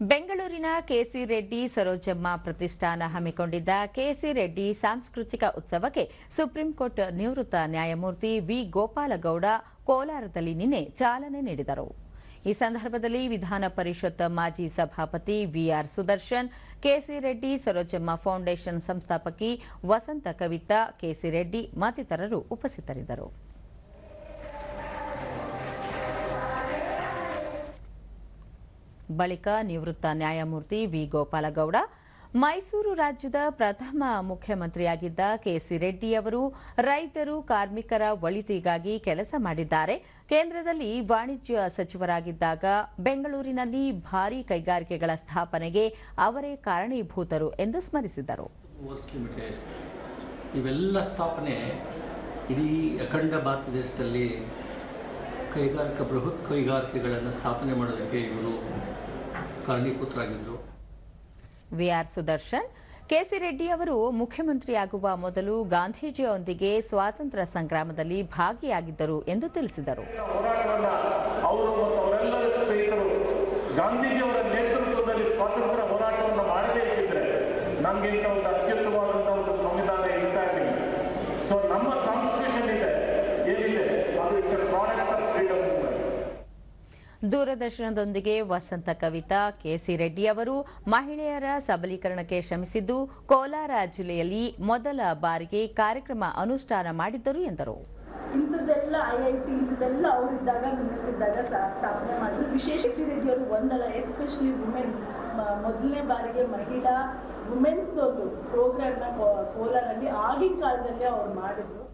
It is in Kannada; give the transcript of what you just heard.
ಬೆಂಗಳೂರಿನ ಕೆಸಿ ರೆಡ್ಡಿ ಸರೋಜಮ್ಮ ಪ್ರತಿಷ್ಠಾನ ಹಮ್ಮಿಕೊಂಡಿದ್ದ ಕೆಸಿ ರೆಡ್ಡಿ ಸಾಂಸ್ಕೃತಿಕ ಉತ್ಸವಕ್ಕೆ ಸುಪ್ರೀಂ ಕೋರ್ಟ್ ನಿವೃತ್ತ ನ್ಯಾಯಮೂರ್ತಿ ವಿ ಗೋಪಾಲಗೌಡ ಕೋಲಾರದಲ್ಲಿ ನಿನ್ನೆ ಚಾಲನೆ ನೀಡಿದರು. ಈ ಸಂದರ್ಭದಲ್ಲಿ ವಿಧಾನ ಪರಿಷತ್ ಮಾಜಿ ಸಭಾಪತಿ V R Sudarshan, K C Reddy Sarojamma foundation ಸಂಸ್ಥಾಪಕಿ Vasantha Kavitha, KC Reddy ಮತ್ತಿತರರು ಉಪಸ್ಥಿತರಿದ್ದರು. ಬಳಿಕ ನಿವೃತ್ತ ನ್ಯಾಯಮೂರ್ತಿ ವಿ ಗೋಪಾಲಗೌಡ, ಮೈಸೂರು ರಾಜ್ಯದ ಪ್ರಥಮ ಮುಖ್ಯಮಂತ್ರಿಯಾಗಿದ್ದ ಕೆಸಿ ರೆಡ್ಡಿ ಅವರು ರೈತರು ಕಾರ್ಮಿಕರ ಒಳಿತಿಗಾಗಿ ಕೆಲಸ ಮಾಡಿದ್ದಾರೆ. ಕೇಂದ್ರದಲ್ಲಿ ವಾಣಿಜ್ಯ ಸಚಿವರಾಗಿದ್ದಾಗ ಬೆಂಗಳೂರಿನಲ್ಲಿ ಭಾರೀ ಕೈಗಾರಿಕೆಗಳ ಸ್ಥಾಪನೆಗೆ ಅವರೇ ಕಾರಣೀಭೂತರು ಎಂದು ಸ್ಮರಿಸಿದರು. ಇವೆಲ್ಲ ಸ್ಥಾಪನೆ ಇಡೀ ಅಖಂಡ ಭಾರತ ದೇಶದಲ್ಲಿ ಕೈಗಾರಿಕಾ ಬೃಹತ್ ಕೈಗಾರಿಕೆಗಳನ್ನು ಸ್ಥಾಪನೆ ಮಾಡೋದಕ್ಕೆ ಇವರು ಕಾರಣೀಭೂತರಾಗಿದ್ದರು V R Sudarshan. K C Reddy ಅವರು ಮುಖ್ಯಮಂತ್ರಿಯಾಗುವ ಮೊದಲು ಗಾಂಧೀಜಿಯೊಂದಿಗೆ ಸ್ವಾತಂತ್ರ್ಯ ಸಂಗ್ರಾಮದಲ್ಲಿ ಭಾಗಿಯಾಗಿದ್ದರು ಎಂದು ತಿಳಿಸಿದರು. ಹೋರಾಟವನ್ನ ಅವರು ಮತ್ತು ಅವರೆಲ್ಲರ ಸ್ನೇಹಿತರು ಗಾಂಧೀಜಿಯವರ ನೇತೃತ್ವದಲ್ಲಿ ಸ್ವಾತಂತ್ರ್ಯ ಹೋರಾಟವನ್ನು ಮಾಡದೇ ಇದ್ದರೆ ನಮಗೆ ಇಂಥ ಒಂದು ಅತ್ಯುತ್ತಮವಾದಂಥ ಒಂದು ಸಂವಿಧಾನ ಇರ್ತಾ ಇರಲಿಲ್ಲ. ಸೊ ನಮ್ಮ ಕಾನ್ಸ್ಟಿಟ್ಯೂಷನ್ ಇದೆ. ಏನಿದೆ? ಅದು ಇಟ್ಸ್ ಎ ಪ್ರಾಡಕ್ಟ್ ದೂರದರ್ಶನದೊಂದಿಗೆ ವಸಂತ ಕವಿತಾ, ಕೆಸಿ ರೆಡ್ಡಿ ಅವರು ಮಹಿಳೆಯರ ಸಬಲೀಕರಣಕ್ಕೆ ಶ್ರಮಿಸಿದ್ದು ಕೋಲಾರ ಜಿಲ್ಲೆಯಲ್ಲಿ ಮೊದಲ ಬಾರಿಗೆ ಕಾರ್ಯಕ್ರಮ ಅನುಷ್ಠಾನ ಮಾಡಿದ್ದರು ಎಂದರು. ಇಂಥದ್ದೆಲ್ಲ ಐ ಐ ಟಿ, ಇಂಥದ್ದೆಲ್ಲ ಅವರಿದ್ದಾಗ ಮಿನಿಸ್ಟರ್ ಇದ್ದಾಗ ಸ್ಥಾಪನೆ ಮಾಡಿದ್ರು. ವಿಶೇಷ ಸಿ ರೆಡ್ಡಿ ಅವರು ಒಂದಲ್ಲ ಎಸ್ಪೆಷಲಿ ವುಮೆನ್ ಮೊದಲನೇ ಬಾರಿಗೆ ಮಹಿಳಾ ವುಮೆನ್ಸ್ ಒಂದು ಪ್ರೋಗ್ರಾಮ್ನ ಕೋಲಾರಲ್ಲಿ ಆಗಿನ ಕಾಲದಲ್ಲಿ ಅವ್ರು ಮಾಡಿದ್ರು.